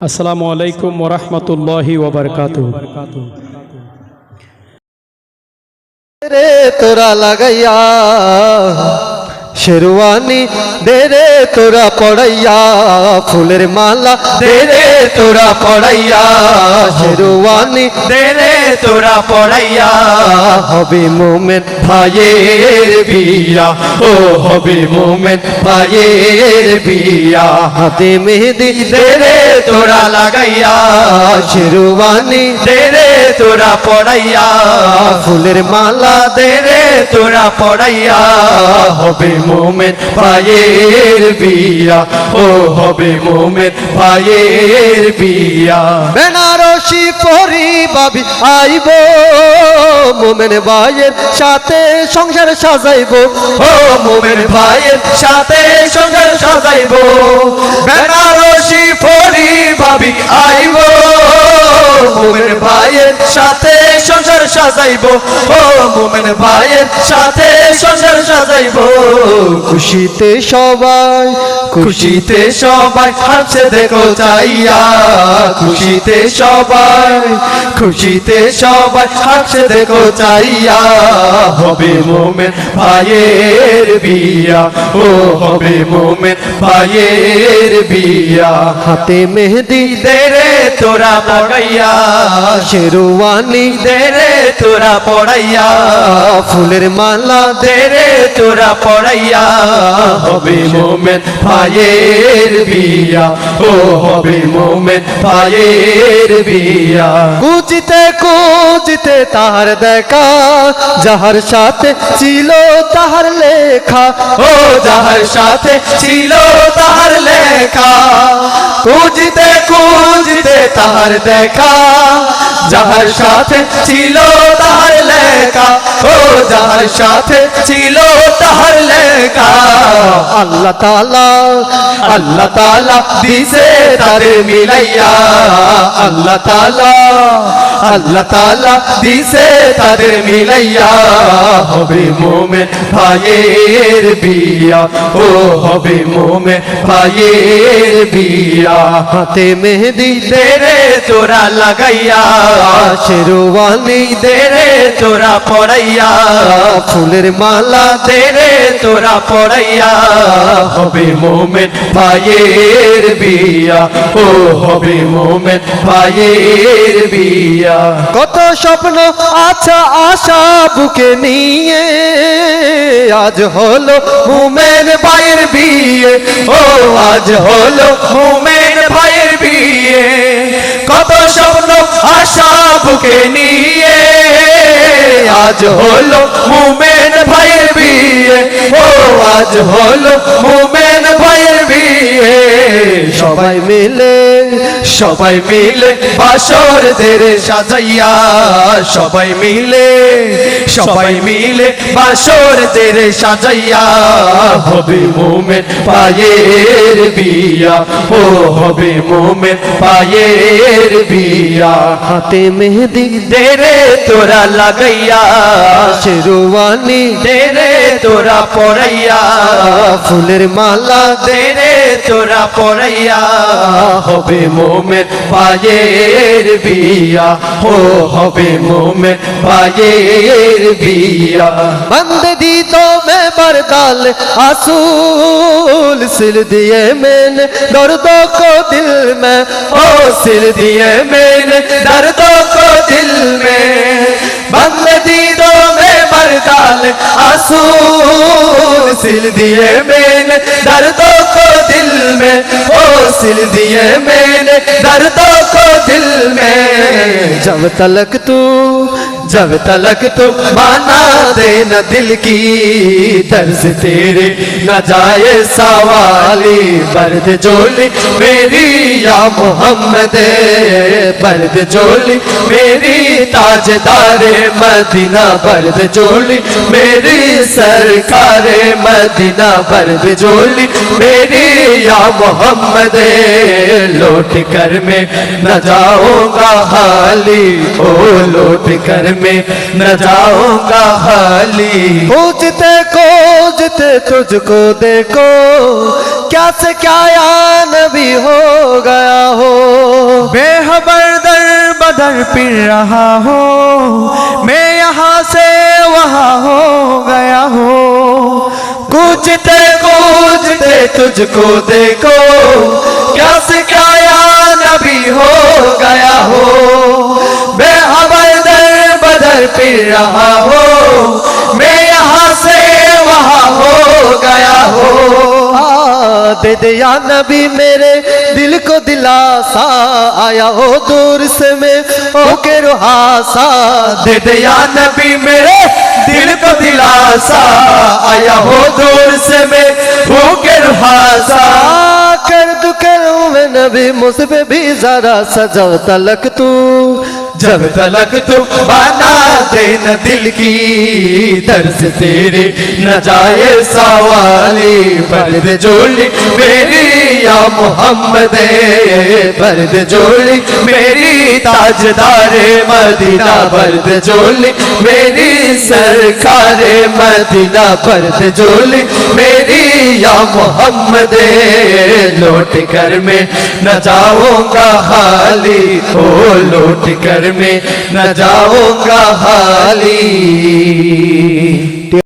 আসসালামু আলাইকুম ওরহমতুল্লাহি ওবরকাত রে তোরা লাগাইয়া। শেরওয়ানি, দে রে তোরা পড়াইয়া ফুলের মালা, দে রে তোরা পড়াইয়া শেরওয়ানি, দে রে তোরা পড়াইয়া হবে মোমেন ভাইয়ের বিয়া, ও হবে মোমেন ভাইয়ের বিয়া। হাতে মেহেদি, দে রে তোরা লাগাইয়া শেরওয়ানি, দে রে তোরা পড়াইয়া ফুলের মালা, দে রে তোরা পড়াইয়া হবে মোমেন ভাইয়ের বিয়া ও হবে মোমেন ভাইয়ের বিয়া। বেনারসি পরি বাবি আইব মোমেন ভাইয়ের সাথে সংসার সাজাইব। ও মোমেন ভাইয়ের সাথে সংসার সাজাইব। বেনারসি পরি ভাবি আইব মোমের ভাইয়ের সাথে সংসার সাজাইব। ও মোমেন ভাইয়ের সাথে সংসার সাজাইব। খুশিতে সবাই খুশিতে সবাই হাসছে দেখো চাইয়া। খুশিতে সবাই খুশিতে সবাই হাসছে দেখো চাইয়া। হবে মোমেন ভাইয়ের বিয়া। ও হবে মোমেন ভাইয়ের বিয়া। হাতে মেহেদি দে রে তোরা পড়াইয়া শেরওয়ানি দে রে তোরা পড়াইয়া ফুলের মালা দে রে তোরা পড়াইয়া হবে মোমেন ভাইয়ের বিয়া ও হবে মোমেন ভাইয়ের বিয়া। কুচিতে কুচিতে তাহার দেখা যাহার সাথে ছিল তাহার লেখা। ও যাহার সাথে ছিল তাহার লেখা। খুঁজতে খুঁজতে তাহার দেখা, যাহার সাথে ছিল তাহার লেখা, ও যাহার সাথে ছিল তাহার লেখা। আল্লাহ তালা আল্লাহ তালা দিছে তাদের মিলাইয়া। আল্লাহ তালা আল্লাহ তালা দিছে তাদের মিলাইয়া। হবে মোমে ভাইয়ের বিয়া, ও হবে মোমে ভাইয়ের বিয়া। হাতে মেহেদি দে রে তোরা লাগাইয়া শেরওয়ানি দে রে পড়াইয়া, ফুলের মালা দে রে পড়াইয়া, হবে মোমেন ভাইয়ের বিয়া, ও হবে মোমেন ভাইয়ের বিয়া। কত স্বপ্ন আচ্ছা আশা বুকে নিয়ে, আজ হলো মোমেন ভাইয়ের বিয়ে, ও আজ হলো মোমেন স্বপ্ন আশা বুকে নিয়ে। আজ হলো মুমেন ভাইয়ের বিয়ে। ও, আজ হলো মুমেন ভাইয়ের বিয়ে। সবাই মিলে সবাই মিলে বাসর তেরে সাজাইয়া, সবাই মিলে সবাই মিলে বাসর তেরে সাজাইয়া, হবে মোমেন পায়ের বিয়া, ও হবে মোমেন পায়ের বিয়া। হাতে মেহেদি দেরে তোরা লাগাইয়া, শেরওয়ানি দেরে তোরা পড়াইয়া। ফুলের মালা দে রে তোরা পড়াইয়া। হবে মোমের পায়ের বিয়া। ও হবে মোমের পায়ের বিয়া। বন্ধ দি তো মে বরদাল আসুল সির দিয়ে মেন দর্দ কো দিল মে। ও সিল দিয়ে মেন দর্দ কো দিল মে। বন্ধ দি তো बरदाल आंसू सिल दिए मैंने दर्दों को दिल में ओ सिल दिए मैंने दर्दों को दिल में जब तलक तू جب تلک تو مانا دے نہ دل کی طرز تیرے، نہ جائے سوالی، برد جولی میری یا محمد، برد جولی میری تاجدار مدینہ، برد جولی میری سرکار مدینہ، برد جولی میری یا محمد، لوٹ کر میں نہ جاؤں گا حالی، او لوٹ کر میں میں نہ جاؤں گا خالی۔ پوجتے کوجتے تجھ کو دیکھو کیا سے کیا یا نبی ہو گیا ہو۔ بے حبر در بدر پھر رہا ہوں میں یہاں سے وہاں ہو گیا ہوں کوجتے کوجتے تجھ کو دیکھو کیا سے کیا یا نبی ہو گیا ہو۔ پھر رہا ہو، میں یہاں سے وہاں ہو گیا ہو۔ دے دے یا نبی، میرے دل کو دلاسا آیا ہو دور سے میں، ہو کے روحاسا۔ دے دے یا نبی، میرے دل کو دلاسا آیا ہو دور سے میں، ہو کے روحاسا۔ کر دکھر کروں میں نبی، مجھ پہ بھی ذرا سجا تلک تو۔ جب تلک تو بنا نہ دل کی درس تیرے، نہ جائے سوالی برد جولی میری یا محمد، برد جولی میری تاجدار مدینہ، برد جولی میری سرکار مدینہ، برد جولی میری یا محمد، لوٹ کر میں نہ جاؤ گا حالی ہو لوٹ کر میں نہ جاؤ گا حالی